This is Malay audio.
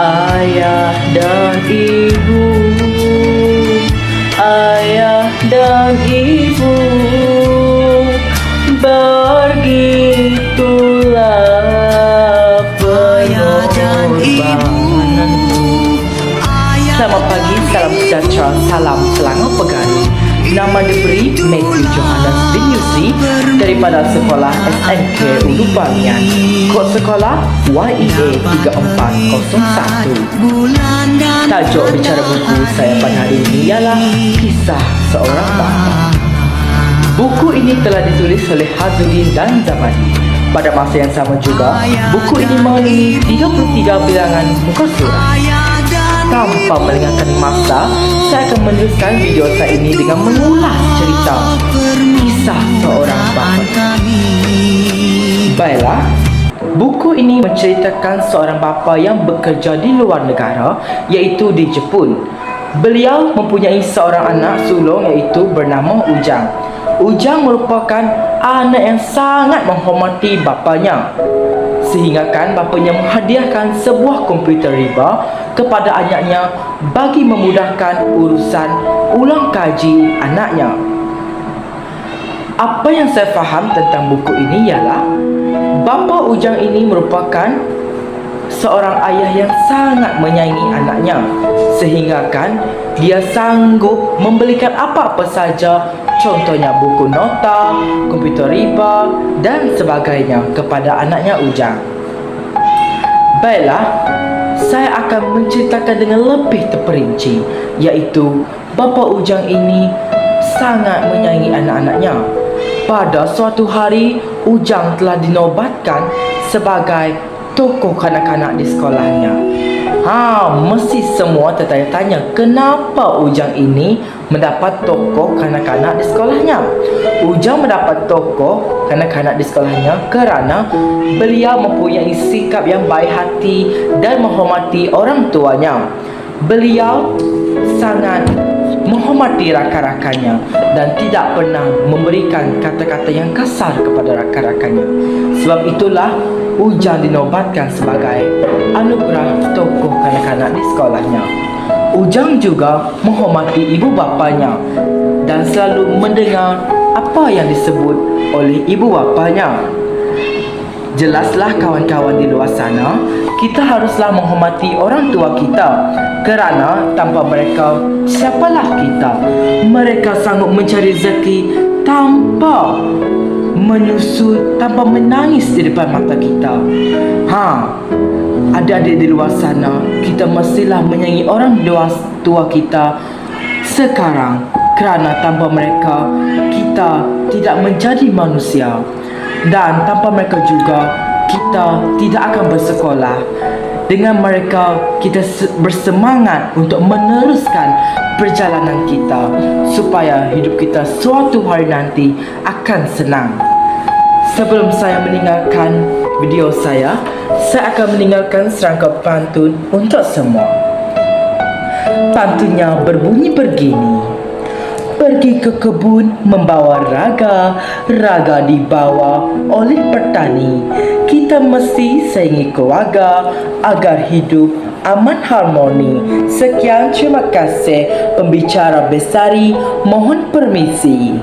Ayah dan ibu. Ayah dan ibu. Begitulah Ayah dan ibu. Pengorbanan Selamat pagi, salam sejahtera, salam selangat pegari Nama diberi Matthew Johannes bin Yusri Daripada sekolah SNK Ulu Bamian Kod sekolah YEA 3401 Bulan dan Tajuk bicara buku saya pada hari ini ialah Kisah Seorang Bapa. Buku ini telah ditulis oleh Hazuddin dan Zamani. Pada masa yang sama juga, buku ini mengandungi 33 bilangan muka surat. Tanpa melengahkan masa, saya akan meneruskan video saya ini dengan mengulas cerita Kisah Seorang Bapa. Baiklah, buku ini menceritakan seorang bapa yang bekerja di luar negara iaitu di Jepun. Beliau mempunyai seorang anak sulung iaitu bernama Ujang. Ujang merupakan anak yang sangat menghormati bapanya. Sehingga kan bapanya menghadiahkan sebuah komputer riba kepada anaknya bagi memudahkan urusan ulang kaji anaknya. Apa yang saya faham tentang buku ini ialah bapa Ujang ini merupakan seorang ayah yang sangat menyayangi anaknya sehingga kan dia sanggup membelikan apa-apa saja contohnya buku nota, komputer riba dan sebagainya kepada anaknya Ujang. Baiklah, saya akan menceritakan dengan lebih terperinci iaitu bapa Ujang ini sangat menyayangi anak-anaknya. Pada suatu hari, Ujang telah dinobatkan sebagai tokoh kanak-kanak di sekolahnya. Ha, mesti semua tertanya-tanya kenapa Ujang ini mendapat tokoh kanak-kanak di sekolahnya. Ujang mendapat tokoh kanak-kanak di sekolahnya kerana beliau mempunyai sikap yang baik hati dan menghormati orang tuanya. Beliau sangat menghormati rakan-rakannya dan tidak pernah memberikan kata-kata yang kasar kepada rakan-rakannya. Sebab itulah Ujang dinobatkan sebagai anugerah tokoh kanak-kanak di sekolahnya. Ujang juga menghormati ibu bapanya dan selalu mendengar apa yang disebut oleh ibu bapanya. Jelaslah kawan-kawan di luar sana, kita haruslah menghormati orang tua kita kerana tanpa mereka, siapalah kita? Mereka sanggup mencari rezeki tanpa menyusut, tanpa menangis di depan mata kita. Ha, adik-adik di luar sana, kita mestilah menyayangi orang tua kita. Sekarang kerana tanpa mereka, kita tidak menjadi manusia. Dan tanpa mereka juga kita tidak akan bersekolah. Dengan mereka kita se- bersemangat untuk meneruskan perjalanan kita supaya hidup kita suatu hari nanti akan senang. Sebelum saya meninggalkan video saya saya akan meninggalkan serangkap pantun untuk semua. Pantunnya berbunyi begini. Pergi ke kebun membawa raga, raga dibawa oleh petani. Kita mesti sayangi keluarga agar hidup aman harmoni. Sekian terima kasih pembicara Besari. Mohon permisi.